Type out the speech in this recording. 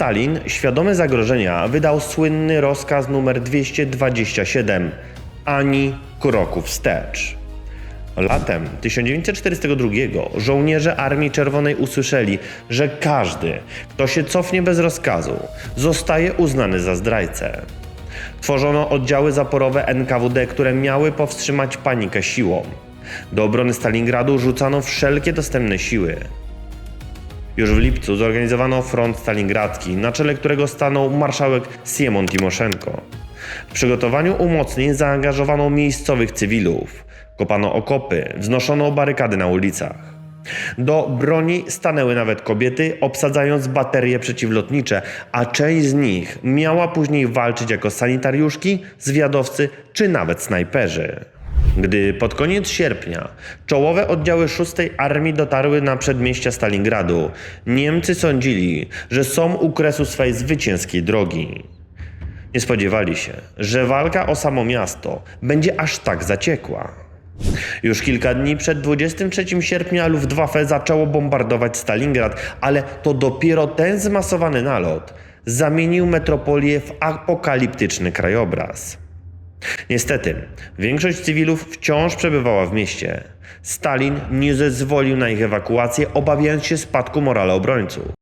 Stalin, świadomy zagrożenia, wydał słynny rozkaz numer 227 ani kroku wstecz. Latem 1942 żołnierze Armii Czerwonej usłyszeli, że każdy, kto się cofnie bez rozkazu, zostaje uznany za zdrajcę. Tworzono oddziały zaporowe NKWD, które miały powstrzymać panikę siłą. Do obrony Stalingradu rzucano wszelkie dostępne siły. Już w lipcu zorganizowano front stalingradzki, na czele którego stanął marszałek Siemon Timoszenko. W przygotowaniu umocnień zaangażowano miejscowych cywilów. Kopano okopy, wznoszono barykady na ulicach. Do broni stanęły nawet kobiety, obsadzając baterie przeciwlotnicze, a część z nich miała później walczyć jako sanitariuszki, zwiadowcy czy nawet snajperzy. Gdy pod koniec sierpnia czołowe oddziały 6 Armii dotarły na przedmieścia Stalingradu, Niemcy sądzili, że są u kresu swej zwycięskiej drogi. Nie spodziewali się, że walka o samo miasto będzie aż tak zaciekła. Już kilka dni przed 23 sierpnia Luftwaffe zaczęło bombardować Stalingrad, ale to dopiero ten zmasowany nalot zamienił metropolię w apokaliptyczny krajobraz. Niestety, większość cywilów wciąż przebywała w mieście. Stalin nie zezwolił na ich ewakuację, obawiając się spadku morale obrońców.